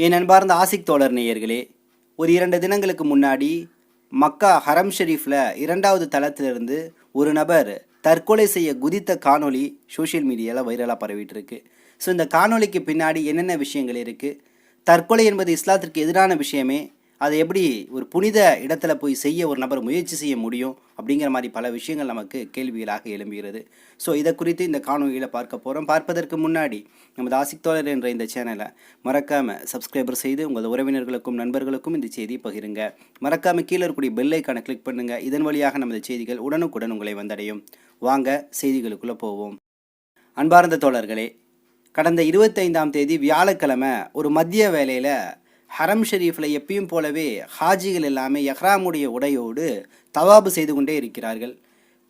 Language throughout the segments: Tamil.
என் அன்பார்ந்த ஆசிக் தோழர் நேயர்களே ஒரு இரண்டு தினங்களுக்கு முன்னாடி மக்கா ஹரம் ஷெரீஃபில் இரண்டாவது தளத்திலிருந்து ஒரு நபர் தற்கொலை செய்ய குதித்த காணொளி சோஷியல் மீடியாவில் வைரலாக பரவிட்டு இருக்கு ஸோ இந்த காணொளிக்கு பின்னாடி என்னென்ன விஷயங்கள் இருக்குது தற்கொலை என்பது இஸ்லாத்திற்கு எதிரான விஷயமே அதை எப்படி ஒரு புனித இடத்துல போய் செய்ய ஒரு நபர் முயற்சி செய்ய முடியும் அப்படிங்கிற மாதிரி பல விஷயங்கள் நமக்கு கேள்விகளாக எழும்புகிறது. ஸோ இதை குறித்து இந்த காணொலியில் பார்க்க போகிறோம் பார்ப்பதற்கு முன்னாடி நமது ஆசிக் தோழர் என்ற இந்த சேனலை மறக்காமல் சப்ஸ்கிரைபர் செய்து உங்கள் உறவினர்களுக்கும் நண்பர்களுக்கும் இந்த செய்தியை பகிருங்க. மறக்காமல் கீழே இருக்கக்கூடிய பெல்லைக்கான கிளிக் பண்ணுங்கள் இதன் வழியாக நமது செய்திகள் உடனுக்குடன் உங்களை வந்தடையும். வாங்க செய்திகளுக்குள்ளே போவோம். அன்பார்ந்த தோழர்களே கடந்த இருபத்தைந்தாம் தேதி வியாழக்கிழமை ஒரு மதிய வேலையில் ஹரம் ஷெரீஃபில் எப்பயும் போலவே ஹாஜிகள் எல்லாமே எஹ்ராமுடைய உடையோடு தவாபு செய்து கொண்டே இருக்கிறார்கள்.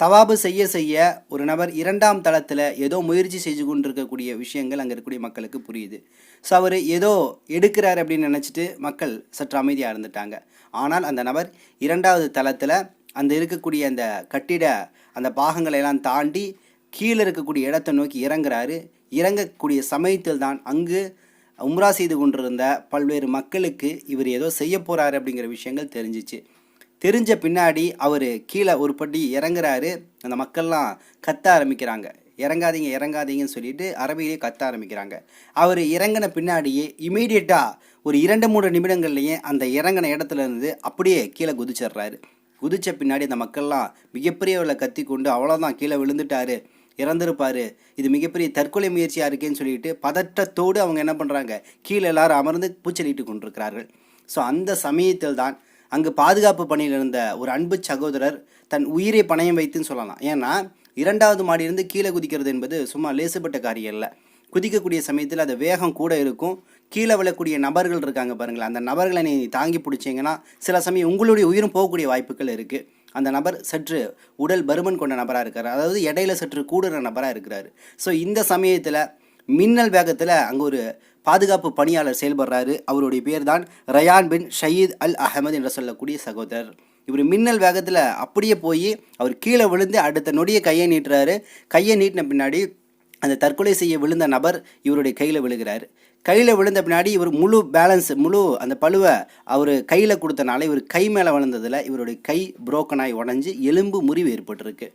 தவாபு செய்ய செய்ய ஒரு நபர் இரண்டாம் தளத்தில் ஏதோ முயற்சி செய்து கொண்டிருக்கக்கூடிய விஷயங்கள் அங்கே இருக்கக்கூடிய மக்களுக்கு புரியுது. ஸோ அவர் ஏதோ எடுக்கிறார் அப்படின்னு நினச்சிட்டு மக்கள் சற்று அமைதியாக இருந்துட்டாங்க. ஆனால் அந்த நபர் இரண்டாவது தளத்தில் அந்த இருக்கக்கூடிய அந்த கட்டிட அந்த பாகங்களை எல்லாம் தாண்டி கீழே இருக்கக்கூடிய இடத்தை நோக்கி இறங்குறாரு. இறங்கக்கூடிய சமயத்தில் தான் அங்கு உம்ரா செய்து கொண்டிருந்த பல்வேறு மக்களுக்கு இவர் ஏதோ செய்ய போகிறாரு அப்படிங்கிற விஷயங்கள் தெரிஞ்சிச்சு. தெரிஞ்ச பின்னாடி அவர் கீழே ஒரு படி இறங்குறாரு. அந்த மக்கள்லாம் கத்த ஆரம்பிக்கிறாங்க. இறங்காதீங்க இறங்காதீங்கன்னு சொல்லிட்டு அரபியிலே கத்த ஆரம்பிக்கிறாங்க. அவர் இறங்கின பின்னாடியே இமீடியட்டாக ஒரு இரண்டு மூன்று நிமிடங்கள்லேயே அந்த இறங்கின இடத்துல இருந்து அப்படியே கீழே குதிச்சிடுறாரு. குதிச்ச பின்னாடி அந்த மக்கள்லாம் மிகப்பெரிய அளவில் கத்தி கொண்டு அவ்வளோதான் கீழே விழுந்துட்டாரு. இறந்திருப்பாரு. இது மிகப்பெரிய தற்கொலை முயற்சியாக இருக்கேன்னு சொல்லிட்டு பதற்றத்தோடு அவங்க என்ன பண்ணுறாங்க கீழே எல்லாரும் அமர்ந்து பூச்சலிட்டு கொண்டிருக்கிறார்கள். ஸோ அந்த சமயத்தில் தான் அங்கு பாதுகாப்பு பணியில் இருந்த ஒரு அன்பு சகோதரர் தன் உயிரை பணயம் வைத்துன்னு சொல்லலாம். ஏன்னா இரண்டாவது மாடியிலிருந்து கீழே குதிக்கிறது என்பது சும்மா லேசுப்பட்ட காரியம் இல்லை குதிக்கக்கூடிய சமயத்தில் அது வேகம் கூட இருக்கும். கீழே விழக்கூடிய நபர்கள் இருக்காங்க பாருங்களேன். அந்த நபர்களை நீ தாங்கி பிடிச்சிங்கன்னா சில சமயம் உங்களுடைய உயிரும் போகக்கூடிய வாய்ப்புகள் இருக்குது அந்த நபர் சற்று உடல் பருமன் கொண்ட நபராக இருக்கார். அதாவது இடையில சற்று கூடுற நபராக இருக்கிறார். ஸோ இந்த சமயத்தில் மின்னல் வேகத்தில் அங்கே ஒரு பாதுகாப்பு பணியாளர் செயல்படுறாரு. அவருடைய பேர் தான் Rayan bin Saeed Al Ahmed என்று சொல்லக்கூடிய சகோதரர். இவர் மின்னல் வேகத்தில் அப்படியே போய் அவர் கீழே விழுந்து அடுத்த நொடியை கையை நீட்டுறாரு. கையை நீட்டின பின்னாடி அந்த தற்கொலை செய்ய விழுந்த நபர் இவருடைய கையில் விழுகிறார். கையில் விழுந்த பின்னாடி இவர் முழு பேலன்ஸ் முழு அந்த பழுவை அவர் கையில் கொடுத்தனால இவர் கை மேலே விழுந்ததில் இவருடைய கை புரோக்கனாய் உடஞ்சி எலும்பு முறிவு ஏற்பட்டிருக்கு.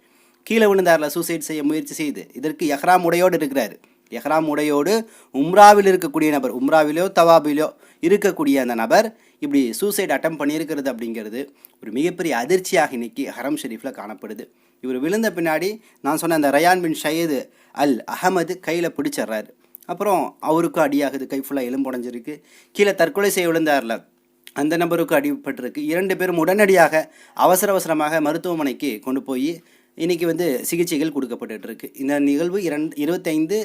கீழே விழுந்தாரில் சூசைட் செய்ய முயற்சி செய்து. இதற்கு எஹ்ராம் உடையோடு இருக்கிறார். எஹ்ராம் உடையோடு உம்ராவில் இருக்கக்கூடிய நபர் உம்ராவிலோ தவாபிலோ இருக்கக்கூடிய அந்த நபர் இப்படி சூசைட் அட்டம் பண்ணியிருக்கிறது அப்படிங்கிறது ஒரு மிகப்பெரிய அதிர்ச்சியாக இன்னைக்கு ஹரம் ஷெரீஃபில் காணப்படுது. இவர் விழுந்த பின்னாடி நான் சொன்ன அந்த ரயான் பின் ஷயது அல் அகமது கையில் பிடிச்சிடுறாரு. அப்புறம் அவருக்கும் அடியாகுது. கை ஃபுல்லாக எலும்புடைஞ்சிருக்கு கீழே தற்கொலை செய்ய விழுந்தார்ல. அந்த நபருக்கும் அடிபட்டிருக்கு. இரண்டு பேரும் உடனடியாக அவசர அவசரமாக மருத்துவமனைக்கு கொண்டு போய் இன்னைக்கு வந்து சிகிச்சைகள் கொடுக்கப்பட்டுட்டு இருக்கு இந்த நிகழ்வு இரண்டு இருபத்தைந்து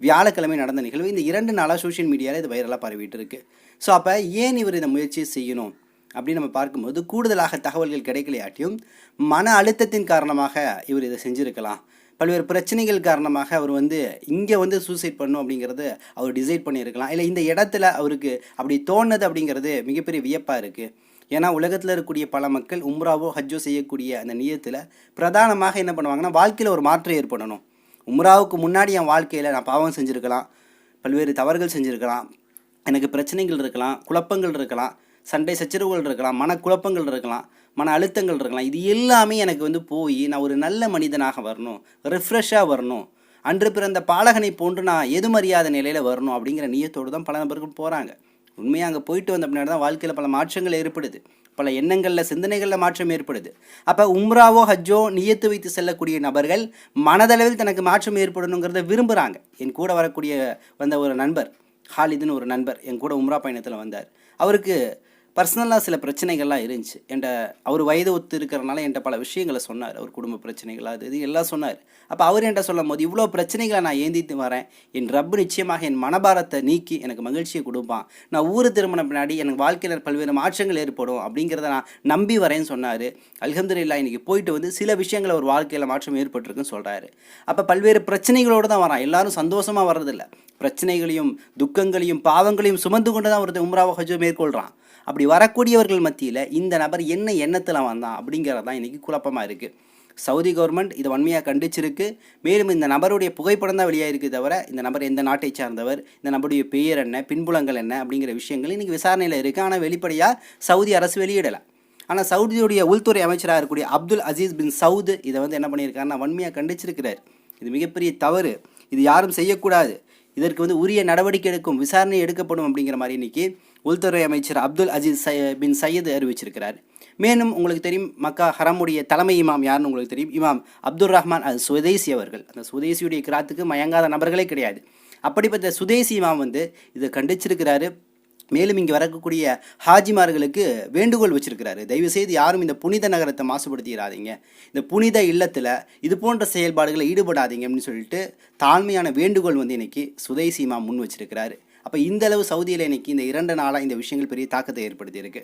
வியாழக்கிழமை நடந்த நிகழ்வு. இந்த இரண்டு நாளாக சோஷியல் மீடியாவில் இது வைரலாக பரவிட்டு இருக்கு ஸோ அப்போ ஏன் இவர் இந்த முயற்சியை செய்யணும்? அப்படின்னு நம்ம பார்க்கும்போது கூடுதலாக தகவல்கள் கிடைக்கலையாட்டியும் மன அழுத்தத்தின் காரணமாக இவர் இதை செஞ்சுருக்கலாம். பல்வேறு பிரச்சனைகள் காரணமாக அவர் வந்து இங்கே வந்து சூசைட் பண்ணும் அப்படிங்கிறது அவர் டிசைட் பண்ணியிருக்கலாம். இல்லை இந்த இடத்துல அவருக்கு அப்படி தோணுது அப்படிங்கிறது மிகப்பெரிய வியப்பாக இருக்குது ஏன்னா உலகத்தில் இருக்கக்கூடிய பல மக்கள் உம்ராவோ ஹஜ்ஜோ செய்யக்கூடிய அந்த நியத்தில் பிரதானமாக என்ன பண்ணுவாங்கன்னா வாழ்க்கையில் ஒரு மாற்றம் ஏற்படணும். உம்ராவுக்கு முன்னாடி என் வாழ்க்கையில் நான் பாவம் செஞ்சுருக்கலாம். பல்வேறு தவறுகள் செஞ்சுருக்கலாம். எனக்கு பிரச்சனைகள் இருக்கலாம் குழப்பங்கள் இருக்கலாம் சண்டை சச்சரவுகள் இருக்கலாம் மனக்குழப்பங்கள் இருக்கலாம். மன அழுத்தங்கள் இருக்கலாம். இது எல்லாமே எனக்கு வந்து போய் நான் ஒரு நல்ல மனிதனாக வரணும். ரிஃப்ரெஷ்ஷாக வரணும். அன்று பிறந்த பாலகனை போன்று நான் எதுமறியாத நிலையில் வரணும் அப்படிங்கிற நியத்தோடு தான் பல நபர்கள் போகிறாங்க உண்மையாக அங்கே போயிட்டு வந்த பின்னாடி தான் வாழ்க்கையில் பல மாற்றங்கள் ஏற்படுது. பல எண்ணங்களில் சிந்தனைகளில் மாற்றம் ஏற்படுது. அப்போ உம்ராவோ ஹஜ்ஜோ நியத்து வைத்து செல்லக்கூடிய நபர்கள் மனதளவில் தனக்கு மாற்றம் ஏற்படணுங்கிறத விரும்புகிறாங்க என் கூட வரக்கூடிய வந்த ஒரு நண்பர் ஹாலிதுன்னு ஒரு நண்பர் என் கூட உம்ரா பயணத்தில் வந்தார். அவருக்கு பர்சனலாக சில பிரச்சனைகள்லாம் இருந்துச்சு. என்கிட்ட அவர் வயது ஒத்து இருக்கிறனால என்கிட்ட பல விஷயங்களை சொன்னார். அவர் குடும்ப பிரச்சனைகள் அது இது எல்லாம் சொன்னார். அப்போ அவர் என்கிட்ட சொல்லும் போது இவ்வளோ பிரச்சனைகளை நான் ஏந்திட்டு வரேன். என் ரப்பு நிச்சயமாக என் மனபாரத்தை நீக்கி எனக்கு மகிழ்ச்சியை கொடுப்பான். நான் ஊர் திரும்பின பின்னாடி எனக்கு வாழ்க்கையில் பல்வேறு மாற்றங்கள் ஏற்படும். அப்படிங்கிறத நான் நம்பி வரேன்னு சொன்னார். அல்ஹம்துலில்லாஹ் இன்றைக்கி போயிட்டு வந்து சில விஷயங்கள் ஒரு வாழ்க்கையில் மாற்றம் ஏற்பட்டிருக்குன்னு சொல்கிறாரு அப்போ பல்வேறு பிரச்சனைகளோடு தான் வரான். எல்லாரும் சந்தோஷமாக வர்றதில்ல. பிரச்சனைகளையும் துக்கங்களையும் பாவங்களையும் சுமந்து கொண்டு தான் ஒருத்தர் உம்ராவோ ஹஜ்ஜோ மேற்கொள்கிறான் அப்படி வரக்கூடியவர்கள் மத்தியில் இந்த நபர் என்ன எண்ணத்தில் வந்தான் அப்படிங்கிறது தான் இன்றைக்கி குழப்பமாக இருக்குது சவுதி கவர்மெண்ட் இதை வன்மையாக கண்டிச்சிருக்கு. மேலும் இந்த நபருடைய புகைப்படம் தான் வெளியாகிருக்கு தவிர இந்த நபர் எந்த நாட்டை சார்ந்தவர் இந்த நபருடைய பெயர் என்ன பின்புலங்கள் என்ன அப்படிங்கிற விஷயங்கள் இன்றைக்கி விசாரணையில் இருக்குது ஆனால் வெளிப்படையாக சவுதி அரசு வெளியிடலை. ஆனால் சவுதியுடைய உள்துறை அமைச்சராக இருக்கக்கூடிய அப்துல் அசீஸ் பின் சவுத் இதை வந்து என்ன பண்ணியிருக்காருன்னா வன்மையாக கண்டிச்சிருக்கிறார். இது மிகப்பெரிய தவறு. இது யாரும் செய்யக்கூடாது. இதற்கு வந்து உரிய நடவடிக்கை எடுக்கும் விசாரணை எடுக்கப்படும் அப்படிங்கிற மாதிரி இன்னைக்கு உள்துறை அமைச்சர் அப்துல் அஜீஸ் சை பின் சையத் அறிவிச்சிருக்கிறார். மேலும் உங்களுக்கு தெரியும் மக்கா ஹரமுடைய தலைமை இமாம் யாருன்னு உங்களுக்கு தெரியும்? இமாம் அப்துல் ரஹ்மான் அது சுதேசி அவர்கள். அந்த சுதேசியுடைய கிராத்துக்கு மயங்காத நபர்களே கிடையாது. அப்படிப்பட்ட சுதேசி இமாம் வந்து இதை கண்டிச்சிருக்கிறாரு. மேலும் இங்கே வரக்கூடிய ஹாஜிமார்களுக்கு வேண்டுகோள் வச்சிருக்கிறாரு. தயவு செய்து யாரும் இந்த புனித நகரத்தை மாசுபடுத்திடாதீங்க இந்த புனித இல்லத்தில் இது போன்ற செயல்பாடுகளை ஈடுபடாதீங்க அப்படின்னு சொல்லிட்டு தாழ்மையான வேண்டுகோள் வந்து இன்னைக்கு சுதேசி முன் வச்சிருக்கிறாரு. அப்போ இந்த அளவு சவுதியில் இன்னைக்கு இந்த இரண்டு நாளாக இந்த விஷயங்கள் பெரிய தாக்கத்தை ஏற்படுத்தியிருக்கு.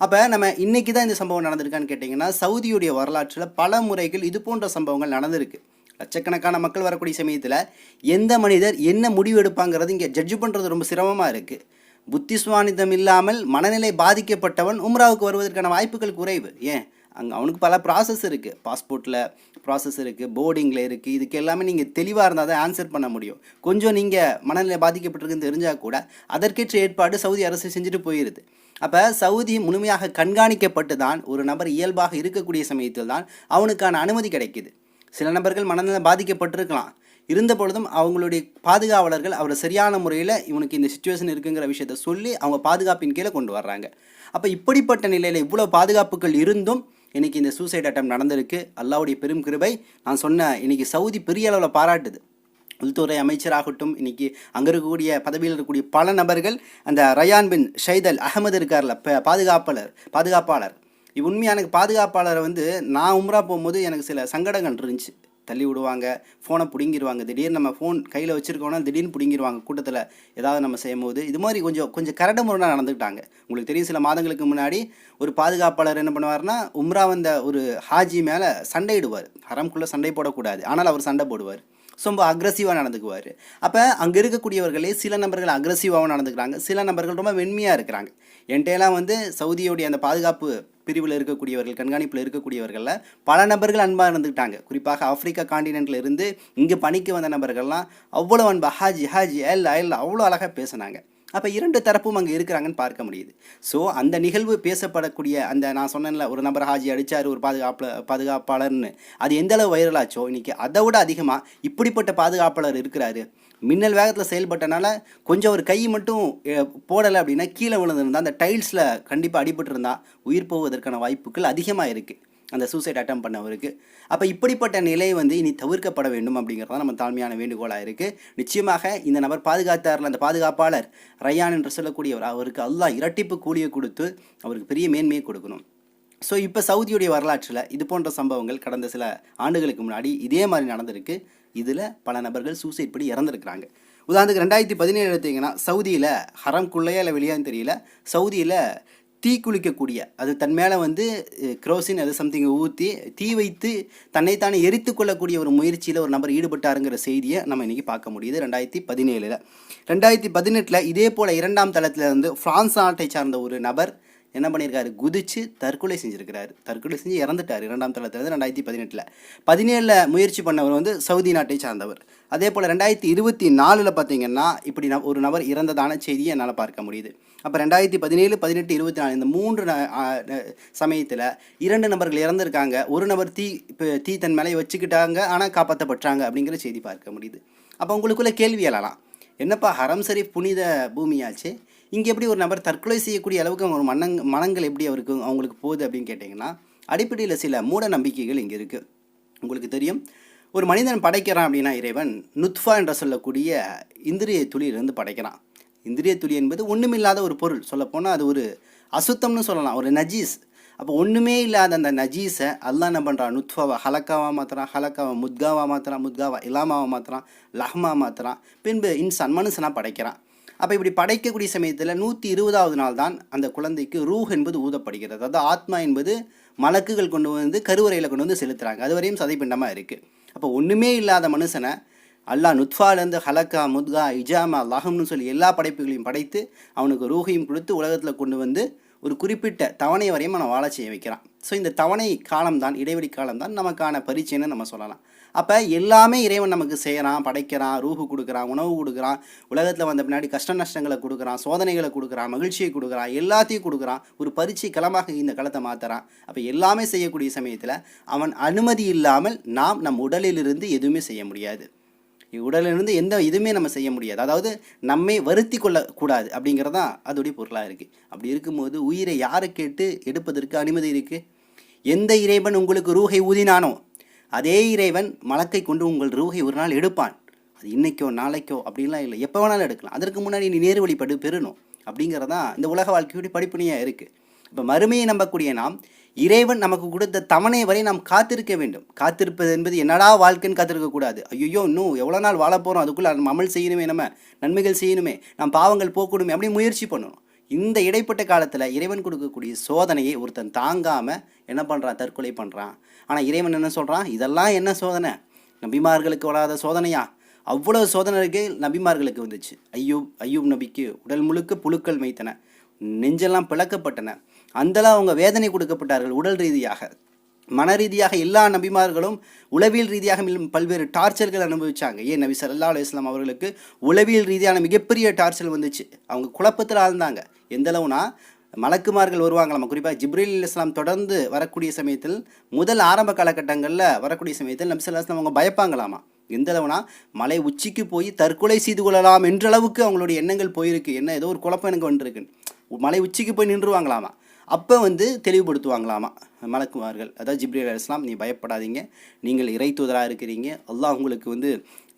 அப்போ நம்ம இன்னைக்கு தான் இந்த சம்பவம் நடந்திருக்கான்னு கேட்டிங்கன்னா சவுதியுடைய வரலாற்றில் பல முறைகள் இது போன்ற சம்பவங்கள் நடந்திருக்கு. லட்சக்கணக்கான மக்கள் வரக்கூடிய சமயத்தில் எந்த மனிதர் என்ன முடிவு எடுப்பாங்கிறது இங்கே ஜட்ஜ் பண்ணுறது ரொம்ப சிரமமாக இருக்குது புத்திஸ்வானிதம் இல்லாமல் மனநிலை பாதிக்கப்பட்டவன் உம்ராவுக்கு வருவதற்கான வாய்ப்புகள் குறைவு. ஏன்? அங்கே அவனுக்கு பல ப்ராசஸ் இருக்குது பாஸ்போர்ட்டில் ப்ராசஸ் இருக்குது போர்டிங்கில் இருக்குது இதுக்கு எல்லாமே நீங்கள் தெளிவாக இருந்தால் தான் ஆன்சர் பண்ண முடியும். கொஞ்சம் நீங்கள் மனநிலை பாதிக்கப்பட்டிருக்குன்னு தெரிஞ்சால் கூட அதற்கேற்ற ஏற்பாடு சவுதி அரசு செஞ்சுட்டு போயிடுது அப்போ சவுதி முழுமையாக கண்காணிக்கப்பட்டு தான் ஒரு நபர் இயல்பாக இருக்கக்கூடிய சமயத்தில் தான் அவனுக்கான அனுமதி கிடைக்குது. சில நபர்கள் மனநிலை பாதிக்கப்பட்டிருக்கலாம். இருந்த பொழுதும் அவங்களுடைய பாதுகாவலர்கள் அவரை சரியான முறையில் இவனுக்கு இந்த சுச்சுவேஷன் இருக்குங்கிற விஷயத்த சொல்லி அவங்க பாதுகாப்பின் கீழே கொண்டு வர்றாங்க. அப்போ இப்படிப்பட்ட நிலையில் இவ்வளோ பாதுகாப்புகள் இருந்தும் இன்றைக்கி இந்த சூசைட் அட்டம் நடந்திருக்கு. அல்லாவுடைய பெரும் கிருபை நான் சொன்ன இன்னைக்கு சவுதி பெரிய அளவில் பாராட்டுது. உள்துறை அமைச்சராகட்டும் இன்னைக்கு அங்கே இருக்கக்கூடிய பதவியில் இருக்கக்கூடிய பல நபர்கள் அந்த ரயான் பின் ஷைதல் அகமது இருக்கார்ல ப- பாதுகாப்பாளர் பாதுகாப்பாளர். உண்மையான பாதுகாப்பாளரை வந்து நான் உம்ரா போகும்போது எனக்கு சில சங்கடங்கள் இருந்துச்சு. தள்ளி விடுவாங்க ஃபோனை பிடுங்கிடுவாங்க திடீர்னு நம்ம ஃபோன் கையில் வச்சுருக்கோன்னா திடீர்னு பிடுங்கிடுவாங்க கூட்டத்தில் ஏதாவது நம்ம செய்யும் போது இது மாதிரி கொஞ்சம் கொஞ்சம் கரடு முரடாக நடந்துக்கிட்டாங்க. உங்களுக்கு தெரியும் சில மாதங்களுக்கு முன்னாடி ஒரு பாதுகாப்பாளர் என்ன பண்ணுவார்னா உம்ரா வந்த ஒரு ஹாஜி மேலே சண்டையிடுவார். ஹரம்குள்ளே சண்டை போடக்கூடாது. ஆனால் அவர் சண்டை போடுவார். ரொம்ப அக்ரஸிவாக நடந்துக்குவார். அப்போ அங்கே இருக்கக்கூடியவர்களே சில நபர்கள் அக்ரஸிவாகவும் நடந்துக்கிறாங்க. சில நபர்கள் ரொம்ப வெண்மையாக இருக்கிறாங்க. என்கிட்டலாம் வந்து சவுதியோடைய அந்த பாதுகாப்பு பிரிவில் இருக்கக்கூடியவர்கள் கண்காணிப்பில் இருக்கக்கூடியவர்களில் பல நபர்கள் அன்பாக இருந்துக்கிட்டாங்க. குறிப்பாக ஆப்பிரிக்கா காண்டினென்ட்ல இருந்து இங்கே பணிக்கு வந்த நபர்கள்லாம் அவ்வளோ அன்பா ஹாஜி ஹாஜி எல் எல் அவ்வளோ அழகாக பேசினாங்க. அப்போ இரண்டு தரப்பும் அங்கே இருக்கிறாங்கன்னு பார்க்க முடியுது. ஸோ அந்த நிகழ்வு பேசப்படக்கூடிய அந்த நான் சொன்னேன்ல ஒரு நபர் ஹாஜி அடிச்சார் ஒரு பாதுகாப்பு பாதுகாப்பாளர்னு அது எந்த அளவு வைரலாச்சோ இன்றைக்கி அதை விட அதிகமாக இப்படிப்பட்ட பாதுகாப்பாளர் இருக்கிறாரு. மின்னல் வேகத்தில் செயல்பட்டனால கொஞ்சம் ஒரு கை மட்டும் போடலை அப்படின்னா கீழே விழுந்திருந்தால் அந்த டைல்ஸில் கண்டிப்பாக அடிபட்டிருந்தால் உயிர் போவதற்கான வாய்ப்புகள் அதிகமாக இருக்குது அந்த சூசைட் அட்டம் பண்ணவருக்கு. அப்போ இப்படிப்பட்ட நிலை வந்து இனி தவிர்க்கப்பட வேண்டும் அப்படிங்கிறது தான் நம்ம தாழ்மையான வேண்டுகோளாக இருக்குது நிச்சயமாக இந்த நபர் பாதுகாத்தாரில் அந்த பாதுகாப்பாளர் ரயான் என்று சொல்லக்கூடியவர் அவருக்கு அல்லாஹ் இரட்டிப்பு கூலியை கொடுத்து அவருக்கு பெரிய மேன்மையை கொடுக்கணும். ஸோ இப்போ சவுதியுடைய வரலாற்றில் இது போன்ற சம்பவங்கள் கடந்த சில ஆண்டுகளுக்கு முன்னாடி இதே மாதிரி நடந்திருக்கு. இதில் பல நபர்கள் சூசைட் படி இறந்துருக்குறாங்க. உதாரணத்துக்கு ரெண்டாயிரத்தி பதினேழு எடுத்தீங்கன்னா சவுதியில் ஹரம்குள்ளையா இல்லை வெளியான்னு தெரியல சவுதியில் தீ குளிக்கக்கூடிய அது தன் மேலே வந்து க்ரோசின் அது சம்திங் ஊற்றி தீ வைத்து தன்னைத்தானே எரித்து கொள்ளக்கூடிய ஒரு முயற்சியில் ஒரு நபர் ஈடுபட்டாருங்கிற செய்தியை நம்ம இன்றைக்கி பார்க்க முடியுது ரெண்டாயிரத்தி பதினேழில். ரெண்டாயிரத்தி பதினெட்டில் இதே போல் இரண்டாம் தளத்தில் வந்து ஃப்ரான்ஸ் நாட்டை சார்ந்த ஒரு நபர் என்ன பண்ணியிருக்காரு குதிச்சு தற்கொலை செஞ்சிருக்கிறாரு. தற்கொலை செஞ்சு இறந்துட்டார் இரண்டாம் தளத்தில் ரெண்டாயிரத்தி பதினெட்டில். பதினேழில் முயற்சி பண்ணவர் வந்து சவுதி நாட்டை சார்ந்தவர். அதே போல் ரெண்டாயிரத்தி இருபத்தி நாலில் பார்த்தீங்கன்னா இப்படி ந- ஒரு நபர் இறந்ததான செய்தியை என்னால் பார்க்க முடியுது. அப்போ ரெண்டாயிரத்தி பதினேழு பதினெட்டு இருபத்தி நாலு இந்த மூன்று சமயத்தில் இரண்டு நபர்கள் இறந்துருக்காங்க. ஒரு நபர் தீ இப்போ தீ தன் மேலே வச்சுக்கிட்டாங்க ஆனால் காப்பாற்றப்பட்டாங்க அப்படிங்கிற செய்தி பார்க்க முடியுது. அப்போ உங்களுக்குள்ள கேள்வி எழலாம். என்னப்பா ஹரம் ஷரீஃப் புனித பூமியாச்சு? இங்கே எப்படி ஒரு நபர் தற்கொலை செய்யக்கூடிய அளவுக்கு அவங்க மனங் மனங்கள் எப்படி அவருக்கு அவங்களுக்கு போகுது அப்படின்னு கேட்டிங்கன்னா அடிப்படையில் சில மூட நம்பிக்கைகள் இங்கே இருக்குது உங்களுக்கு தெரியும். ஒரு மனிதன் படைக்கிறான் அப்படின்னா இறைவன் நுத்ஃபா என்று சொல்லக்கூடிய இந்திரிய துளியிலிருந்து படைக்கிறான். இந்திரிய துளி என்பது ஒன்றுமில்லாத ஒரு பொருள். சொல்லப்போனால் அது ஒரு அசுத்தம்னு சொல்லலாம். ஒரு நஜீஸ். அப்போ ஒன்றுமே இல்லாத அந்த நஜீஸை அல்லா என்ன பண்ணுறான் நுத்ஃபாவை ஹலக்காவா மாற்றுறான் ஹலக்காவை முத்காவா மாற்றுறான் முத்காவா இலாமாவை மாற்றுறான் லஹ்மா மாற்றுறான் பின்பு இன்சான் மனுஷனாக படைக்கிறான். அப்போ இப்படி படைக்கக்கூடிய சமயத்தில் நூற்றி இருபதாவது நாள் தான் அந்த குழந்தைக்கு ரூஹ் என்பது ஊதப்படுகிறது. அதாவது ஆத்மா என்பது மலக்குகள் கொண்டு வந்து கருவறையில் கொண்டு வந்து செலுத்துகிறாங்க அது வரையும் சதைப்பிண்டமாக இருக்குது அப்போ ஒன்றுமே இல்லாத மனுஷனை அல்லாஹ் நுத்ஃபாலேருந்து ஹலக்கா முத்கா இஜாமா லஹம்னு சொல்லி எல்லா படைப்புகளையும் படைத்து அவனுக்கு ரூஹையும் கொடுத்து உலகத்தில் கொண்டு வந்து ஒரு குறிப்பிட்ட தவணை வரையும் அவனை வாழ செய்ய வைக்கிறான். ஸோ இந்த தவணை காலம்தான் இடைவெளி காலம்தான் நமக்கான பரீட்சைன்னு நம்ம சொல்லலாம். அப்போ எல்லாமே இறைவன் நமக்கு செய்கிறான் படைக்கிறான் ரூஹு கொடுக்குறான் உணவு கொடுக்குறான் உலகத்தில் வந்த பின்னாடி கஷ்ட நஷ்டங்களை கொடுக்குறான் சோதனைகளை கொடுக்குறான் மகிழ்ச்சியை கொடுக்குறான் எல்லாத்தையும் கொடுக்குறான் ஒரு பரீட்சை களமாக இந்த களத்தை மாற்றுறான் அப்போ எல்லாமே செய்யக்கூடிய சமயத்தில் அவன் அனுமதி இல்லாமல் நாம் நம் உடலிலிருந்து எதுவுமே செய்ய முடியாது. உடலிலிருந்து எந்த இதுவுமே நம்ம செய்ய முடியாது. அதாவது நம்மை வருத்தி கொள்ளக்கூடாது அப்படிங்கிறது தான் அதோடைய பொருளாக இருக்குது அப்படி இருக்கும்போது உயிரை யாரை கேட்டு எடுப்பதற்கு அனுமதி இருக்குது எந்த இறைவன் உங்களுக்கு ரூஹை ஊதினானோ அதே இறைவன் மலக்கை கொண்டு உங்கள் ரூகை ஒரு நாள் எடுப்பான். அது இன்னைக்கோ நாளைக்கோ அப்படின்லாம் இல்லை. எப்போ வேணாலும் எடுக்கலாம். அதற்கு முன்னாடி நீ நேர் வழிபடு பெறணும். அப்படிங்கிறதான் இந்த உலக வாழ்க்கையுடைய படிப்பணியாக இருக்குது இப்போ மறுமையை நம்பக்கூடிய நாம் இறைவன் நமக்கு கொடுத்த தவணை வரை நாம் காத்திருக்க வேண்டும். காத்திருப்பது என்பது என்னடா வாழ்க்கைன்னு காத்திருக்கக்கூடாது. ஐயோ இன்னும் எவ்வளோ நாள் வாழ போகிறோம் அதுக்குள்ளே நம்ம அமல் செய்யணுமே நம்ம நன்மைகள் செய்யணுமே நாம் பாவங்கள் போக்கணுமே அப்படி முயற்சி பண்ணணும். இந்த இடைப்பட்ட காலத்தில் இறைவன் கொடுக்கக்கூடிய சோதனையை ஒருத்தன் தாங்காமல் என்ன பண்ணுறான் தற்கொலை பண்ணுறான் ஆனால் இறைவன் என்ன சொல்கிறான் இதெல்லாம் என்ன சோதனை? நபிமார்களுக்கு வராத சோதனையா? அவ்வளோ சோதனைகள் நபிமார்களுக்கு வந்துச்சு. ஐயூப் ஐயூப் நபிக்கு உடல் முழுக்க புழுக்கள் வைத்தன நெஞ்செல்லாம் பிளக்கப்பட்டன. அந்தளவு அவங்க வேதனை கொடுக்கப்பட்டார்கள் உடல் ரீதியாக. மன ரீதியாக எல்லா நபிமார்களும் உளவியல் ரீதியாக பல்வேறு டார்ச்சர்கள் அனுபவிச்சாங்க. ஏன் நபி சல்லா அலுவலாம் அவர்களுக்கு உளவியல் ரீதியான மிகப்பெரிய டார்ச்சர் வந்துச்சு. அவங்க குழப்பத்தில் ஆழ்ந்தாங்க. எந்தளவுனா மலக்குமார்கள் வருவாங்க. நம்ம குறிப்பாக ஜிப்ரீல் இஸ்லாம் தொடர்ந்து வரக்கூடிய சமயத்தில் முதல் ஆரம்ப காலகட்டங்களில் வரக்கூடிய சமயத்தில் நபி சொல்லா அவங்க பயப்பாங்களாமா? எந்த அளவுனா மலை உச்சிக்கு போய் தற்கொலை செய்து கொள்ளலாம் என்ற அளவுக்கு அவங்களுடைய எண்ணங்கள் போயிருக்கு. என்ன ஏதோ ஒரு குழப்பம் எனக்கு வந்துருக்கு. மலை உச்சிக்கு போய் நின்றுவாங்களாமா அப்போ வந்து தெளிவுபடுத்துவாங்களாமா? மலக்குமார்கள். அதாவது ஜிப்ரி இஸ்லாம் நீ பயப்படாதீங்க. நீங்கள் இறை தூதராக இருக்கிறீங்க. அல்லாஹ் உங்களுக்கு வந்து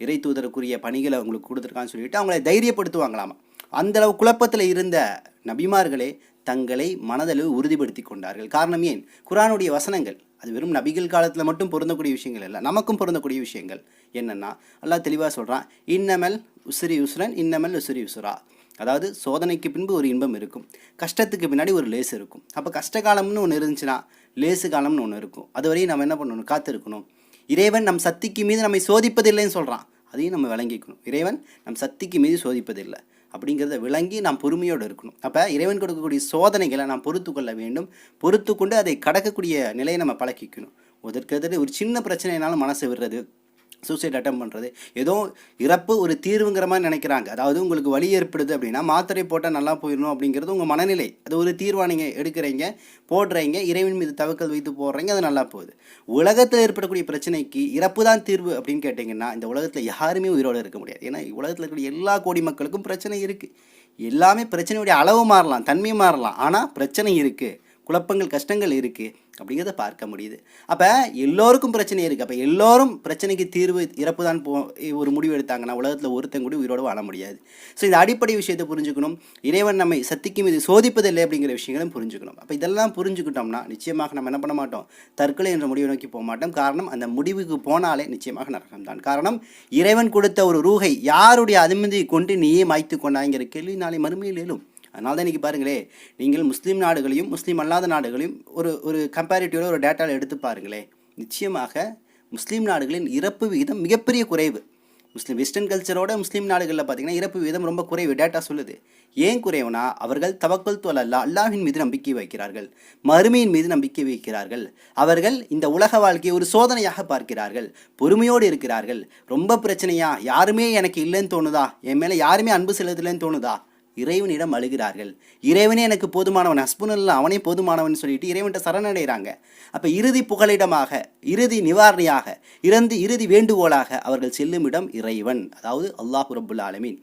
இறை தூதருக்குரிய பணிகளை உங்களுக்கு கொடுத்துருக்கான்னு சொல்லிட்டு அவங்களை தைரியப்படுத்துவாங்களாமா? அந்தளவு குழப்பத்தில் இருந்த நபிமார்களே தங்களை மனதளவு உறுதிப்படுத்தி கொண்டார்கள். காரணம் ஏன்? குரானுடைய வசனங்கள் அது வெறும் நபிகள் காலத்தில் மட்டும் பொருந்தக்கூடிய விஷயங்கள் இல்லை நமக்கும் பொருந்தக்கூடிய விஷயங்கள். என்னென்னா எல்லாம் தெளிவாக சொல்கிறான் இன்னமல் உசுரி உசுரன் இன்னமல் உசுரி உசுரா. அதாவது சோதனைக்கு பின்பு ஒரு இன்பம் இருக்கும் கஷ்டத்துக்கு பின்னாடி ஒரு லேஸ் இருக்கும். அப்போ கஷ்ட காலம்னு ஒன்று இருந்துச்சுன்னா லேசு காலம்னு ஒன்று இருக்கும். அது வரையும் நம்ம என்ன பண்ணணும்? காத்திருக்கணும். இறைவன் நம் சக்திக்கு மீது நம்மை சோதிப்பதில்லைன்னு சொல்கிறான் அதையும் நம்ம விளங்கிக்கணும். இறைவன் நம் சக்திக்கு மீது சோதிப்பதில்லை. அப்படிங்கிறத விளங்கி நாம் பொறுமையோடு இருக்கணும். அப்போ இறைவன் கொடுக்கக்கூடிய சோதனைகளை நாம் பொறுத்து கொள்ள வேண்டும். பொறுத்து கொண்டு அதை கடக்கக்கூடிய நிலையை நம்ம பழக்கிக்கணும். அதற்கு ஒரு சின்ன பிரச்சனைனாலும் மனசு விடுறது சூசைட் அட்டம் பண்ணுறது ஏதோ இறப்பு ஒரு தீர்வுங்கிற மாதிரி நினைக்கிறாங்க. அதாவது உங்களுக்கு வலி ஏற்படுது அப்படின்னா மாத்திரை போட்டால் நல்லா போயிடணும் அப்படிங்கிறது உங்கள் மனநிலை. அது ஒரு தீர்வாக நீங்கள் எடுக்கிறீங்க போடுறீங்க இறைவன் மீது தவக்கல் வைத்து போடுறீங்க அது நல்லா போகுது. உலகத்தில் ஏற்படக்கூடிய பிரச்சனைக்கு இறப்பு தான் தீர்வு அப்படின்னு கேட்டிங்கன்னா இந்த உலகத்தில் யாருமே உயிரோடு இருக்க முடியாது. ஏன்னா உலகத்தில் இருக்கக்கூடிய எல்லா கோடி மக்களுக்கும் பிரச்சனை இருக்குது எல்லாமே பிரச்சனையுடைய அளவு மாறலாம் தன்மை மாறலாம். ஆனால் பிரச்சனை இருக்குது குழப்பங்கள் கஷ்டங்கள் இருக்குது அப்படிங்கிறத பார்க்க முடியுது. அப்போ எல்லோருக்கும் பிரச்சனை இருக்குது அப்போ எல்லோரும் பிரச்சனைக்கு தீர்வு இறப்பு தான் போ ஒரு முடிவு எடுத்தாங்கன்னா உலகத்தில் ஒருத்தன் கூட உயிரோடு வாழ முடியாது. ஸோ இந்த அடிப்படை விஷயத்தை புரிஞ்சுக்கணும். இறைவன் நம்மை சத்திக்கும் இது சோதிப்பதில்லை அப்படிங்கிற விஷயங்களும் புரிஞ்சுக்கணும். அப்போ இதெல்லாம் புரிஞ்சுக்கிட்டோம்னா நிச்சயமாக நம்ம என்ன பண்ண மாட்டோம்? தற்கொலை என்ற முடிவை நோக்கி போக மாட்டோம். காரணம் அந்த முடிவுக்கு போனாலே நிச்சயமாக நரகம் தான் காரணம் இறைவன் கொடுத்த ஒரு ரூகை யாருடைய அனுமதியை கொண்டு நீயே மாய்த்து கொண்டாங்கிற கேள்வி நாளை மறுமையில் எழும். அதனால தான் இன்றைக்கி பாருங்களே நீங்கள் முஸ்லீம் நாடுகளையும் முஸ்லீம் அல்லாத நாடுகளையும் ஒரு ஒரு கம்பேரிட்டிவோட ஒரு டேட்டாவில் எடுத்து பாருங்களேன் நிச்சயமாக முஸ்லீம் நாடுகளின் இறப்பு விகிதம் மிகப்பெரிய குறைவு. முஸ்லீம் வெஸ்டர்ன் கல்ச்சரோட முஸ்லீம் நாடுகளில் பார்த்தீங்கன்னா இறப்பு விகிதம் ரொம்ப குறைவு டேட்டா சொல்லுது. ஏன் குறைவுனா அவர்கள் தவக்கல் தோல் அல்லா அல்லாஹின் மீது நம்பிக்கை வைக்கிறார்கள். மறுமையின் மீது நம்பிக்கை வைக்கிறார்கள். அவர்கள் இந்த உலக வாழ்க்கையை ஒரு சோதனையாக பார்க்கிறார்கள். பொறுமையோடு இருக்கிறார்கள். ரொம்ப பிரச்சனையா யாருமே எனக்கு இல்லைன்னு தோணுதா? என் மேலே யாருமே அன்பு செலுத்தலைன்னு தோணுதா? இறைவனிடம் அழுகிறார்கள். இறைவனே எனக்கு போதுமானவன். ஹஸ்புனல்ல அவனே போதுமானவன் சொல்லிட்டு இறைவன்கிட்ட சரணடைகிறாங்க. அப்போ இறுதி புகலிடமாக இறுதி நிவாரணியாக இறந்து இறுதி வேண்டுகோளாக அவர்கள் செல்லும் இடம் இறைவன். அதாவது அல்லாஹு ரபுல் ஆலமீன்.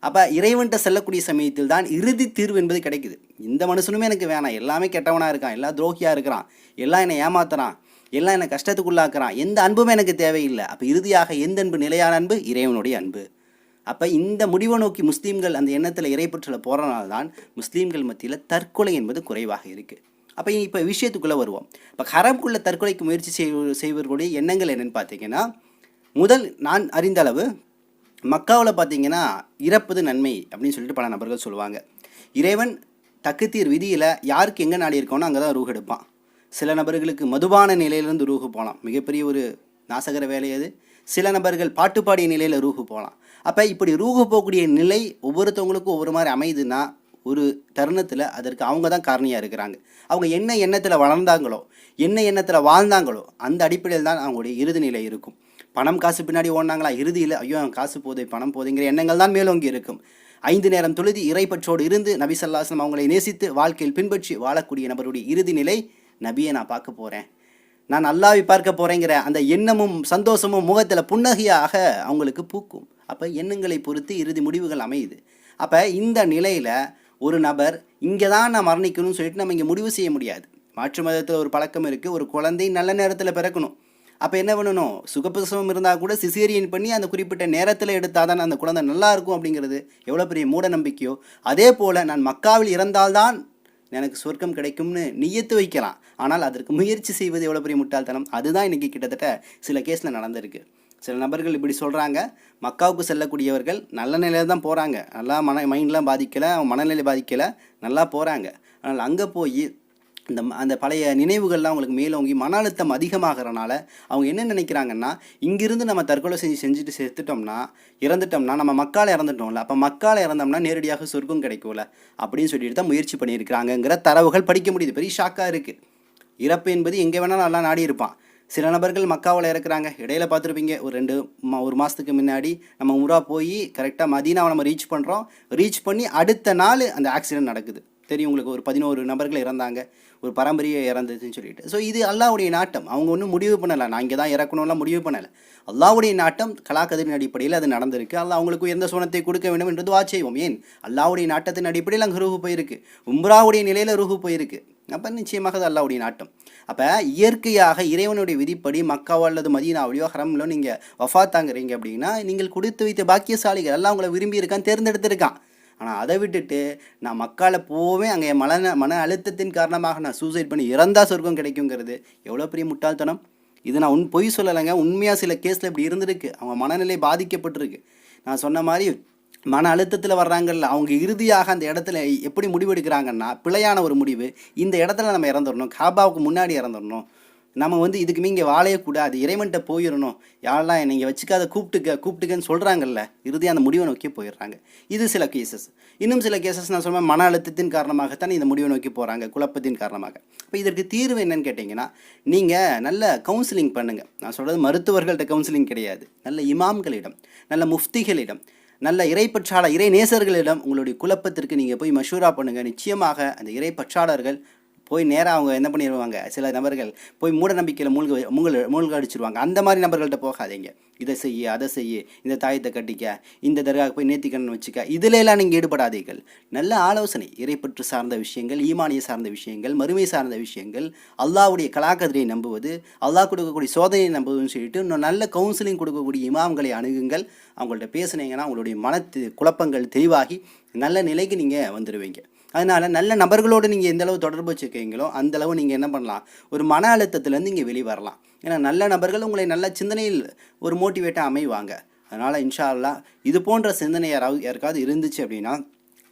அப்போ இறைவன்கிட்ட செல்லக்கூடிய சமயத்தில் தான் இறுதி தீர்வு என்பது கிடைக்குது. இந்த மனுஷனுமே எனக்கு வேணாம். எல்லாமே கெட்டவனாக இருக்கான். எல்லாம் துரோகியாக இருக்கிறான். எல்லாம் என்னை ஏமாத்துறான். எல்லாம் என்னை கஷ்டத்துக்குள்ளாக்குறான். எந்த அன்புமே எனக்கு தேவையில்லை. அப்போ இறுதியாக எந்த அன்பு? நிலையான அன்பு? இறைவனுடைய அன்பு. அப்போ இந்த முடிவை நோக்கி முஸ்லீம்கள் அந்த எண்ணத்தில் இறைப்பற்றில் போகிறனால தான் முஸ்லீம்கள் மத்தியில் தற்கொலை என்பது குறைவாக இருக்குது அப்போ இப்போ விஷயத்துக்குள்ளே வருவோம். இப்போ ஹரம்குள்ளே தற்கொலைக்கு முயற்சி செய் செய்வர்களுடைய எண்ணங்கள் என்னென்னு பார்த்தீங்கன்னா முதல் நான் அறிந்த அளவு மக்காவில் பார்த்தீங்கன்னா இறப்பது நன்மை அப்படின்னு சொல்லிட்டு பல நபர்கள் சொல்லுவாங்க. இறைவன் தக்குத்தீர் விதியில் யாருக்கு எங்கே நாடி இருக்கோனோ அங்கே தான் ரூஹ் எடுப்பான். சில நபர்களுக்கு மதுபான நிலையிலேருந்து ரூஹு போகலாம் மிகப்பெரிய ஒரு நாசகர வேலை அது. சில நபர்கள் பாட்டு பாடிய நிலையில் ரூஹு போகலாம் அப்போ இப்படி ரூக போகக்கூடிய நிலை ஒவ்வொருத்தவங்களுக்கும் ஒவ்வொரு மாதிரி அமையுதுன்னா ஒரு தருணத்தில் அதற்கு அவங்க தான் காரணியாக இருக்கிறாங்க. அவங்க என்ன எண்ணத்தில் வளர்ந்தாங்களோ என்ன எண்ணத்தில் வாழ்ந்தாங்களோ அந்த அடிப்படையில் தான் அவங்களுடைய இறுதி நிலை இருக்கும். பணம் காசு பின்னாடி ஓடினாங்களா? இறுதியில் ஐயோ அவன் காசு போதை பணம் போதைங்கிற எண்ணங்கள் தான் மேலோங்கி இருக்கும். ஐந்து நேரம் தொழுதி இறைப்பற்றோடு இருந்து நபி சல்லாஸ்லம் அவங்களை நேசித்து வாழ்க்கையில் பின்பற்றி வாழக்கூடிய நபருடைய இறுதி நிலை நபியை நான் பார்க்க போகிறேன் நான் அல்லாவை பார்க்க போகிறேங்கிற அந்த எண்ணமும் சந்தோஷமும் முகத்தில் புன்னகையாக அவங்களுக்கு பூக்கும். அப்போ எண்ணங்களை பொறுத்து இறுதி முடிவுகள் அமையுது. அப்போ இந்த நிலையில் ஒரு நபர் இங்கே தான் நான் மரணிக்கணும்னு சொல்லிட்டு நம்ம இங்கே முடிவு செய்ய முடியாது. மாற்று மதத்தில் ஒரு பழக்கம் இருக்குது ஒரு குழந்தை நல்ல நேரத்தில் பிறக்கணும். அப்போ என்ன பண்ணணும்? சுகப்பிரசவம் இருந்தால் கூட சிசேரியன் பண்ணி அந்த குறிப்பிட்ட நேரத்தில் எடுத்தால் தான் அந்த குழந்தை நல்லா இருக்கும் அப்படிங்கிறது எவ்வளோ பெரிய மூட நம்பிக்கையோ. அதே போல் நான் மக்காவில் இறந்தால்தான் எனக்கு சொர்க்கம் கிடைக்கும்னு நியத்து வைக்கலாம். ஆனால் அதற்கு முயற்சி செய்வது எவ்வளோ பெரிய முட்டாள்தனம்? அதுதான் இன்றைக்கி கிட்டத்தட்ட சில கேஸில் நடந்திருக்கு. சில நபர்கள் இப்படி சொல்கிறாங்க மக்காவுக்கு செல்லக்கூடியவர்கள் நல்ல நிலையில் தான் போகிறாங்க நல்லா மன மைண்ட்லாம் பாதிக்கலை மனநிலை பாதிக்கலை நல்லா போகிறாங்க ஆனால் அங்கே போய் இந்த ம- அந்த பழைய நினைவுகள்லாம் அவங்களுக்கு மேலோங்கி மன அழுத்தம் அதிகமாகிறனால அவங்க என்ன நினைக்கிறாங்கன்னா இங்கிருந்து நம்ம தற்கொலை செஞ்சு செஞ்சுட்டு செத்துட்டோம்னா இறந்துட்டோம்னா நம்ம மக்கால் இறந்துட்டோம்ல அப்போ மக்கால இறந்தோம்னா நேரடியாக சொர்க்கம் கிடைக்கும்ல அப்படின்னு சொல்லிட்டு தான் முயற்சி பண்ணியிருக்கிறாங்கங்கிற தரவுகள் படிக்க முடியுது. பெரிய ஷாக்காக இருக்குது இறப்பு என்பது எங்கே வேணாலும் நல்லா நாடி இருப்பான் சில நபர்கள் மக்காவில் இறக்குறாங்க. இடையில பார்த்துருப்பீங்க ஒரு ரெண்டு மா ஒரு மாதத்துக்கு முன்னாடி நம்ம உம்ரா போய் கரெக்டாக மதீனாவை நம்ம ரீச் பண்ணுறோம் ரீச் பண்ணி அடுத்த நாள் அந்த ஆக்சிடென்ட் நடக்குது. தெரியும் உங்களுக்கு ஒரு பதினோரு நபர்கள் இறந்தாங்க. ஒரு பரம்பரையை இறந்துச்சுன்னு சொல்லிட்டு. ஸோ இது அல்லாவுடைய நாட்டம். அவங்க ஒன்றும் முடிவு பண்ணலை. நான் இங்கே தான் இறக்கணும்லாம் முடிவு பண்ணலை. அல்லாவுடைய நாட்டம் கலாக்கதிரின் அடிப்படையில் அது நடந்திருக்கு. அல்ல அவங்களுக்கு எந்த சோனத்தை கொடுக்க வேண்டும் என்று துவா செய்வோம். ஏன்? அல்லாவுடைய நாட்டத்தின் அடிப்படையில் அங்கே ரூஹு போயிருக்கு. உம்ராவுடைய நிலையில் ரூஹு போயிருக்கு. அப்போ நிச்சயமாக அது அல்லாவுடைய நாட்டம். அப்போ இயற்கையாக இறைவனுடைய விதிப்படி மக்காவோ அல்லது மதீனாவிலையோ ஹரம்லோ நீங்கள் வஃபாத்தாங்கிறீங்க அப்படின்னா நீங்கள் கொடுத்து வைத்த பாக்கியசாலிகள் எல்லாம் உங்களை விரும்பி இருக்கான் தேர்ந்தெடுத்திருக்கான். ஆனால் அதை விட்டுட்டு நான் மக்காவில் போவே அங்கே மன மன அழுத்தத்தின் காரணமாக நான் சூசைட் பண்ணி இறந்தா சொர்க்கம் கிடைக்குங்கிறது எவ்வளோ பெரிய முட்டாள்தனம். இது நான் உன் பொய் சொல்லலைங்க. உண்மையாக சில கேஸில் இப்படி இருந்திருக்கு. அவங்க மனநிலை பாதிக்கப்பட்டிருக்கு. நான் சொன்ன மாதிரி மன அழுத்தத்தில் வர்றாங்கல்ல அவங்க இறுதியாக அந்த இடத்துல எப்படி முடிவெடுக்கிறாங்கன்னா பிழையான ஒரு முடிவு. இந்த இடத்துல நம்ம இறந்துடணும் காபாவுக்கு முன்னாடி இறந்துடணும் நம்ம வந்து இதுக்குமே இங்கே வாழையக்கூடாது இறைவன்கிட்ட போயிடணும் யாரெல்லாம் நீங்கள் வச்சுக்காத கூப்பிட்டுக்க கூப்பிட்டுக்கன்னு சொல்கிறாங்கல்ல இறுதியாக அந்த முடிவை நோக்கி போயிடுறாங்க. இது சில கேசஸ் இன்னும் சில கேசஸ் நான் சொல்லுவேன் மன அழுத்தத்தின் காரணமாகத்தான் இந்த முடிவை நோக்கி போகிறாங்க குழப்பத்தின் காரணமாக. இப்போ இதற்கு தீர்வு என்னன்னு கேட்டிங்கன்னா நீங்கள் நல்ல கவுன்சிலிங் பண்ணுங்கள் நான் சொல்கிறது மருத்துவர்கள்ட்ட கவுன்சிலிங் கிடையாது. நல்ல இமாம்களிடம் நல்ல முஃப்திகளிடம் நல்ல இறைப்பற்றாளர் இறை நேசர்களிடம் உங்களுடைய குழப்பத்திற்கு நீங்கள் போய் மஷூரா பண்ணுங்கள் நிச்சயமாக அந்த இறைப்பற்றாளர்கள் போய் நேராக அவங்க என்ன பண்ணிடுவாங்க சில நபர்கள் போய் மூட நம்பிக்கையில் மூழ்க மூழ்க மூழ்க அடிச்சிருவாங்க அந்த மாதிரி நபர்கள்ட்ட போகாதீங்க. இதை செய்ய அதை செய்ய இந்த தாயத்தை கட்டிக்க இந்த தர்காவுக்கு போய் நேர்த்திக்கண்ணன் வச்சுக்க. இதிலெல்லாம் நீங்கள் ஈடுபடாதீர்கள். நல்ல ஆலோசனை இறைப்பற்று சார்ந்த விஷயங்கள் ஈமானிய சார்ந்த விஷயங்கள் மறுமை சார்ந்த விஷயங்கள் அல்லாவுடைய கலாக்கதிரியை நம்புவது அல்லாஹ் கொடுக்கக்கூடிய சோதனையை நம்புவதுன்னு சொல்லிட்டு இன்னும் நல்ல கவுன்சிலிங் கொடுக்கக்கூடிய இமாம்களை அணுகுங்கள். அவங்கள்ட்ட பேசுனீங்கன்னா உங்களுடைய மன குழப்பங்கள் தெளிவாகி நல்ல நிலைக்கு நீங்கள் வந்துடுவீங்க அதனால் நல்ல நபர்களோடு நீங்கள் எந்த அளவு தொடர்பு வச்சுருக்கீங்களோ அந்த அளவு நீங்கள் என்ன பண்ணலாம்? ஒரு மன அழுத்தத்துலேருந்து இங்கே வெளியே வரலாம். ஏன்னா நல்ல நபர்கள் உங்களை நல்ல சிந்தனையில் ஒரு மோட்டிவேட்டாக அமைவாங்க. அதனால் இன்ஷா அல்லா இது போன்ற சிந்தனை யாராவது யாருக்காவது இருந்துச்சு அப்படின்னா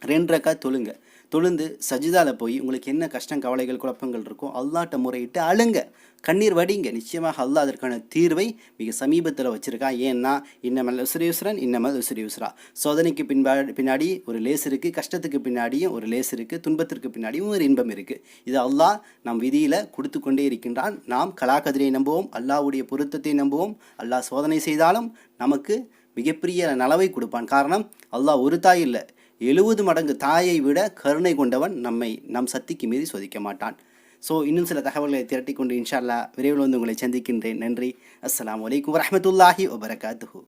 ரெண்டு ரக்கா தொழுங்க. தொழுந்து சஜிதாவில் போய் உங்களுக்கு என்ன கஷ்டம் கவலைகள் குழப்பங்கள் இருக்கோ அல்லாட்ட முறையிட்டு அழுங்க. கண்ணீர் வடிங்க. நிச்சயமாக அல்லா அதற்கான தீர்வை மிக சமீபத்தில் வச்சுருக்கான் ஏன்னா இன்னமல் உசுரேஸ்வரன் இன்னமல் உசுரேஸ்வரா சோதனைக்கு பின்பா பின்னாடி ஒரு லேஸ் இருக்குது கஷ்டத்துக்கு பின்னாடியும் ஒரு லேஸ் இருக்குது துன்பத்திற்கு பின்னாடியும் ஒரு இன்பம் இருக்குது இது அல்லாஹ் நம் விதியில் கொடுத்து கொண்டே இருக்கின்றான். நாம் கலாக்கதிரியை நம்புவோம் அல்லாவுடைய பொருத்தத்தை நம்புவோம். அல்லாஹ் சோதனை செய்தாலும் நமக்கு மிகப்பெரிய நலவை கொடுப்பான். காரணம் அல்லாஹ் ஒரு தாய் இல்லை. எழுபது மடங்கு தாயை விட கருணை கொண்டவன் நம்மை நம் சக்திக்கு மீறி சோதிக்க மாட்டான். ஸோ இன்னும் சில தகவல்களை திரட்டிக் கொண்டு இன்ஷா அல்லாஹ் விரைவில் வந்து உங்களை சந்திக்கின்றேன். நன்றி. அஸ்லாம் வலைக்கம் வரமத்துல்லாஹி வபரகாத்துஹு.